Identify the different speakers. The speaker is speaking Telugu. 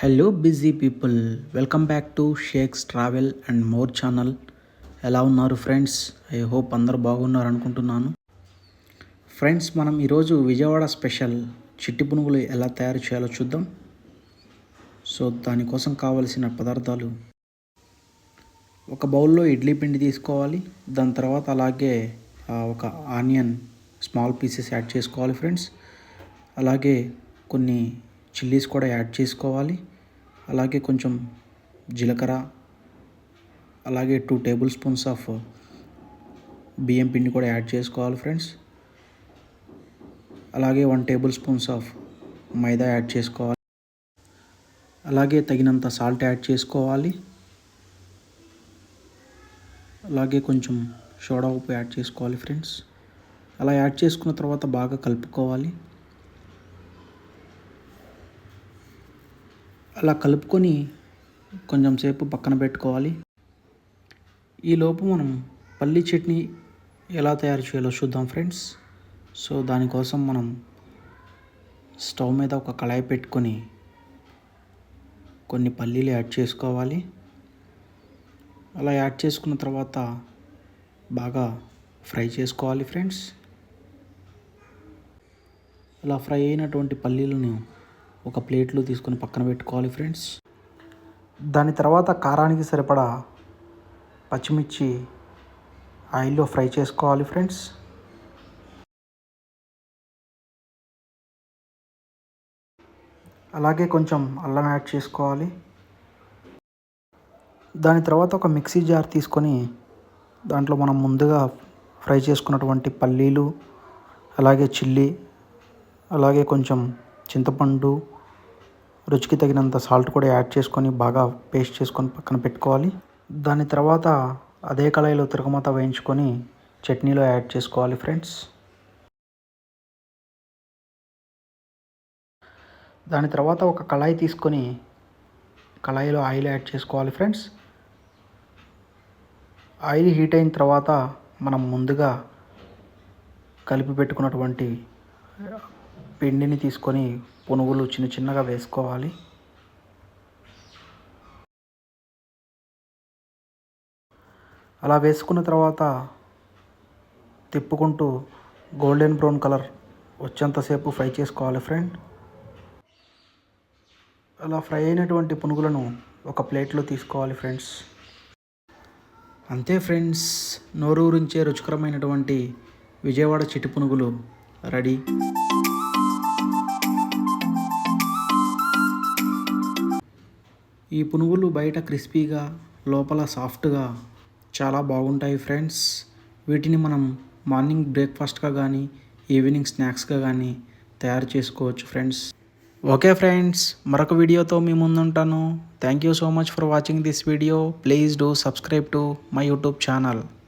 Speaker 1: Hello busy people welcome back to shakes travel and more channel ఎలా ఉన్నారు ఫ్రెండ్స్ ఐ హోప్ అందరు బాగున్నారు అనుకుంటున్నాను. ఫ్రెండ్స్ మనం ఈరోజు విజయవాడ స్పెషల్ చిట్టి పునుగులు ఎలా తయారు చేయాలో చూద్దాం. సో దానికోసం కావలసిన పదార్థాలు. ఒక బౌల్లో ఇడ్లీ పిండి తీసుకోవాలి. దాని తర్వాత అలాగే ఒక ఆనియన్ స్మాల్ పీసెస్ యాడ్ చేసుకోవాలి ఫ్రెండ్స్ అలాగే కొన్ని చిల్లీస్ కూడా యాడ్ చేసుకోవాలి. అలాగే కొంచెం జీలకర్ర అలాగే టూ టేబుల్ స్పూన్స్ ఆఫ్ బియ్యం పిండి కూడా యాడ్ చేసుకోవాలి ఫ్రెండ్స్. అలాగే one table spoons of maida add చేసుకోవాలి. అలాగే తగినంత సాల్ట్ యాడ్ చేసుకోవాలి. అలాగే కొంచెం సోడా ఉప్పు యాడ్ చేసుకోవాలి ఫ్రెండ్స్. అలా యాడ్ చేసుకున్న తర్వాత బాగా కలుపుకోవాలి. అలా కలుపుకొని కొంచెం సేపు పక్కన పెట్టుకోవాలి. ఈలోపు మనం పల్లి చట్నీ ఎలా తయారు చేయాలో చూద్దాం ఫ్రెండ్స్. సో దానికోసం మనం స్టవ్ మీద ఒక కళాయి పెట్టుకొని కొన్ని పల్లీలు యాడ్ చేసుకోవాలి. అలా యాడ్ చేసుకున్న తర్వాత బాగా ఫ్రై చేసుకోవాలి ఫ్రెండ్స్. అలా ఫ్రై అయినటువంటి పల్లీలను ఒక ప్లేట్లో తీసుకొని పక్కన పెట్టుకోవాలి ఫ్రెండ్స్. దాని తర్వాత కారానికి సరిపడా పచ్చిమిర్చి ఆయిల్లో ఫ్రై చేసుకోవాలి ఫ్రెండ్స్. అలాగే కొంచెం అల్లం యాడ్ చేసుకోవాలి. దాని తర్వాత ఒక మిక్సీ జార్ తీసుకొని దాంట్లో మనం ముందుగా ఫ్రై చేసుకున్నటువంటి పల్లీలు అలాగే చిల్లీ అలాగే కొంచెం చింతపండు రుచికి తగినంత సాల్ట్ కూడా యాడ్ చేసుకొని బాగా పేస్ట్ చేసుకొని పక్కన పెట్టుకోవాలి. దాని తర్వాత అదే కళాయిలో తిరగమాత వేయించుకొని చట్నీలో యాడ్ చేసుకోవాలి ఫ్రెండ్స్. దాని తర్వాత ఒక కళాయి తీసుకొని కళాయిలో ఆయిల్ యాడ్ చేసుకోవాలి ఫ్రెండ్స్. ఆయిల్ హీట్ అయిన తర్వాత మనం ముందుగా కలిపి పెట్టుకున్నటువంటి పిండిని తీసుకొని పునుగులు చిన్న చిన్నగా వేసుకోవాలి. అలా వేసుకున్న తర్వాత తిప్పుకుంటూ గోల్డెన్ బ్రౌన్ కలర్ వచ్చేంతసేపు ఫ్రై చేసుకోవాలి ఫ్రెండ్. అలా ఫ్రై అయినటువంటి పునుగులను ఒక ప్లేట్లో తీసుకోవాలి ఫ్రెండ్స్. అంతే ఫ్రెండ్స్ నోరూరించే రుచికరమైనటువంటి విజయవాడ చిటి పునుగులు రెడీ. ఈ పునుగులు బయట క్రిస్పీగా లోపల సాఫ్ట్గా చాలా బాగుంటాయి ఫ్రెండ్స్. వీటిని మనం మార్నింగ్ బ్రేక్ఫాస్ట్గా కానీ ఈవినింగ్ స్నాక్స్గా కానీ తయారు చేసుకోవచ్చు ఫ్రెండ్స్. ఓకే ఫ్రెండ్స్ మరొక వీడియోతో మీ ముందుంటాను. Thank you so much for watching this video. Please do subscribe to my YouTube channel.